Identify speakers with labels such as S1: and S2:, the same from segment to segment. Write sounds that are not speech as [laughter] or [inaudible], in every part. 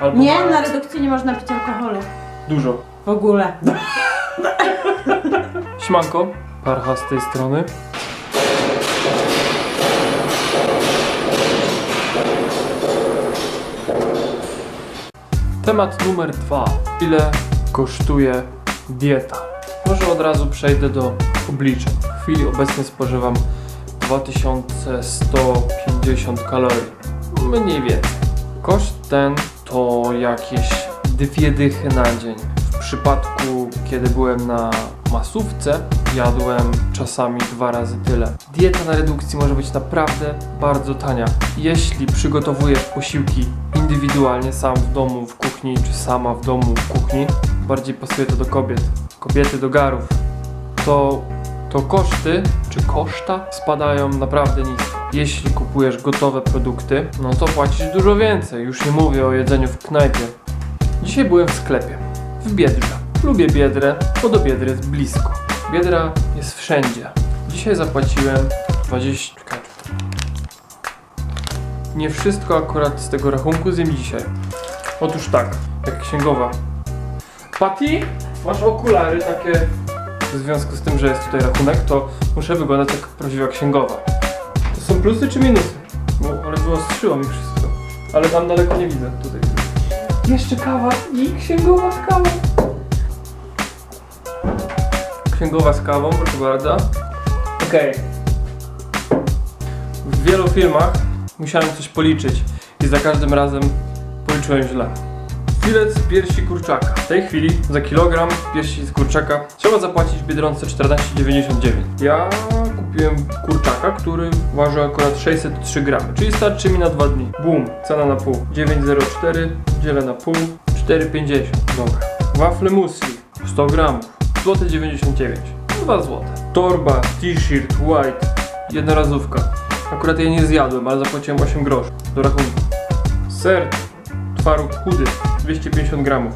S1: Albo
S2: Nie, na redukcji nie można pić alkoholu.
S1: Dużo.
S2: W ogóle. [laughs]
S1: Śmanko, parcha z tej strony. Temat numer dwa. Ile kosztuje dieta? Może od razu przejdę do obliczeń. W chwili obecnej spożywam 2150 kalorii. Mniej więcej. Koszt ten to jakieś dwie dychy na dzień. W przypadku, kiedy byłem na masówce, jadłem czasami dwa razy tyle. Dieta na redukcji może być naprawdę bardzo tania. Jeśli przygotowujesz posiłki indywidualnie, sam w domu, w kuchni, czy sama w domu, w kuchni, bardziej pasuje to do kobiet. Kobiety do garów. To, to koszty, czy koszta spadają naprawdę nisko. Jeśli kupujesz gotowe produkty, no to płacisz dużo więcej. Już nie mówię o jedzeniu w knajpie. Dzisiaj byłem w sklepie, w Biedrze. Lubię Biedrę, bo do Biedry jest blisko. Biedra jest wszędzie. Dzisiaj zapłaciłem 20... czekaj. Nie wszystko akurat z tego rachunku zjem dzisiaj. Otóż tak, jak księgowa. Patty, masz okulary takie... W związku z tym, że jest tutaj rachunek, to muszę wyglądać jak prawdziwa księgowa. To są plusy czy minusy? Bo, ale wyostrzyło mi wszystko. Ale tam daleko nie widzę. Tutaj. Jeszcze kawa i księgowa z kawą. Księgowa z kawą, proszę bardzo. Okej. W wielu filmach musiałem coś policzyć i za każdym razem policzyłem źle. Filet piersi kurczaka. W tej chwili za kilogram piersi z kurczaka trzeba zapłacić w Biedronce 14,99. Ja kupiłem kurczaka, który waży akurat 603 gramy, czyli starczy mi na dwa dni. Boom, cena na pół. 9,04 dzielę na pół, 4,50. Dobra. Wafle musli, 100 gramów, złote 99, 2 złote. Torba, t-shirt, white, jednorazówka. Akurat jej nie zjadłem, ale zapłaciłem 8 groszy do rachunku. Ser, twaróg chudy, 250 gramów.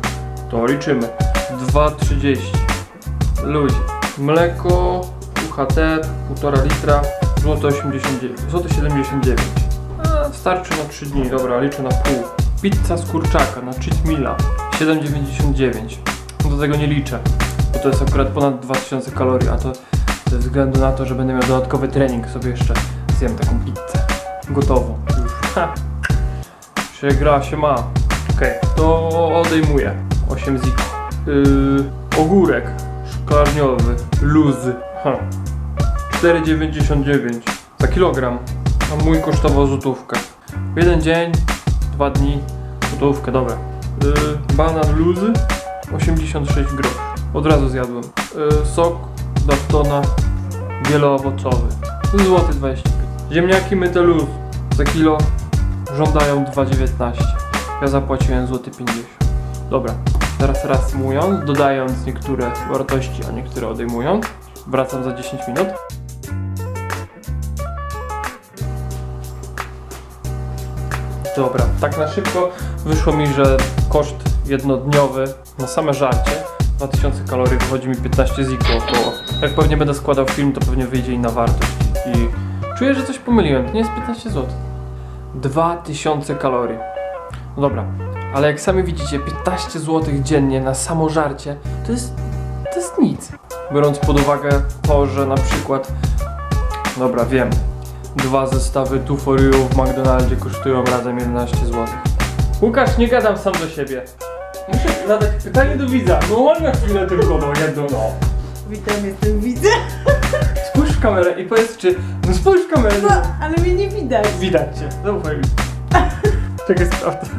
S1: To liczymy. 2,30. Ludzie. Mleko, UHT, 1,5 litra, złote 89, złote 79. A, starczy na 3 dni, dobra, liczę na pół. Pizza z kurczaka na cheat meala, 7,99. Do tego nie liczę, bo to jest akurat ponad 2000 kalorii, a to ze względu na to, że będę miał dodatkowy trening, sobie jeszcze zjem taką pizzę. Gotową. Już. Ha. Się gra się ma. Okej, to odejmuję. 8 zik. Yy, ogórek szklarniowy, luzy. Ha. 4,99 za kilogram. A mój kosztował złotówkę. Jeden dzień, dwa dni, złotówkę, dobra. Yy, banan luzy, 86 groszy. Od razu zjadłem. Yy, sok Daftona wieloowocowy. Złoty 25. Ziemniaki myte luz za kilo żądają 2,19. Ja zapłaciłem złoty 50. Dobra, teraz reasumując, dodając niektóre wartości, a niektóre odejmując, wracam za 10 minut. Dobra, tak na szybko wyszło mi, że koszt jednodniowy na same żarcie 2000 kalorii wychodzi mi 15 ziko około. Jak pewnie będę składał film, to pewnie wyjdzie inna wartość. I czuję, że coś pomyliłem. To nie jest 15 zł. 2000 kalorii. No dobra, ale jak sami widzicie, 15 zł dziennie na samo żarcie to jest, to jest nic. Biorąc pod uwagę to, że na przykład, dobra, wiem, dwa zestawy Two for You w McDonaldzie kosztują razem 11 zł. Łukasz, nie gadam sam do siebie. Muszę zadać pytanie do widza. No mam na chwilę tylko, no jedno, no.
S2: Witam, jestem widzę.
S1: Spójrz w kamerę i powiedz, czy... No spójrz w kamerę.
S2: No, ale mnie nie widać.
S1: Widać cię, zaufaj mi. [laughs] Czekaj, sprawdzę.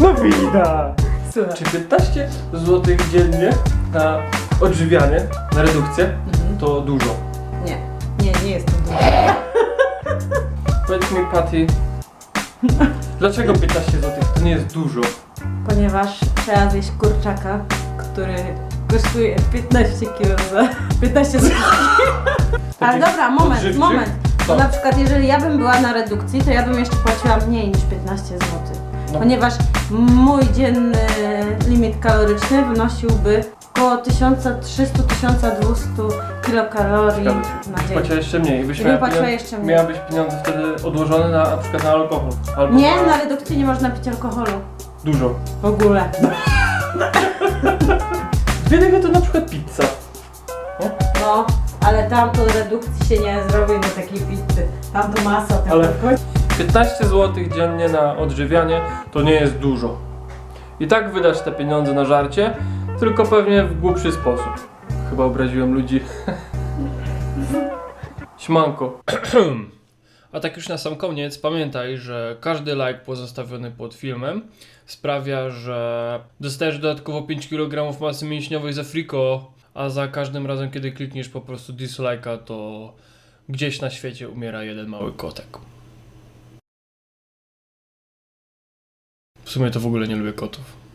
S1: No widać.
S2: Słuchaj.
S1: Czy 15 zł dziennie na odżywianie, na redukcję,
S2: Mhm.
S1: to dużo?
S2: Nie, nie, nie jest to dużo. [laughs]
S1: Powiedz mi, Patty, dlaczego 15 zł to nie jest dużo?
S2: Ponieważ trzeba zjeść kurczaka, który kosztuje 15 kg za 15 zł. Ale
S1: Taki
S2: dobra, moment,
S1: odżywczy?
S2: moment.
S1: Co?
S2: na przykład jeżeli ja bym była na redukcji, to ja bym jeszcze płaciła mniej niż 15 zł.
S1: No.
S2: Ponieważ mój dzienny limit kaloryczny wynosiłby około 1300-1200 kilokalorii na dzień.
S1: Płaciła jeszcze mniej. Byś miała
S2: płaciła
S1: pieniądze-
S2: jeszcze mniej.
S1: Miałabyś pieniądze wtedy odłożone na, na przykład na alkohol. Albo
S2: Nie,
S1: na...
S2: redukcji nie można pić alkoholu.
S1: Dużo.
S2: W ogóle. [laughs]
S1: Dwie to na przykład pizza.
S2: No, ale tam to redukcji się nie zrobi do takiej pizzy. Tam to masa tylko.
S1: Ale- 15 zł dziennie na odżywianie to nie jest dużo. I tak wydasz te pieniądze na żarcie, tylko pewnie w głupszy sposób. Chyba obraziłem ludzi. [laughs] Śmanko. [clears throat] A tak już na sam koniec, pamiętaj, że każdy like pozostawiony pod filmem sprawia, że dostajesz dodatkowo 5 kg masy mięśniowej za friko, a za każdym razem, kiedy klikniesz po prostu dislike'a, to gdzieś na świecie umiera jeden mały kotek. W sumie to w ogóle nie lubię kotów.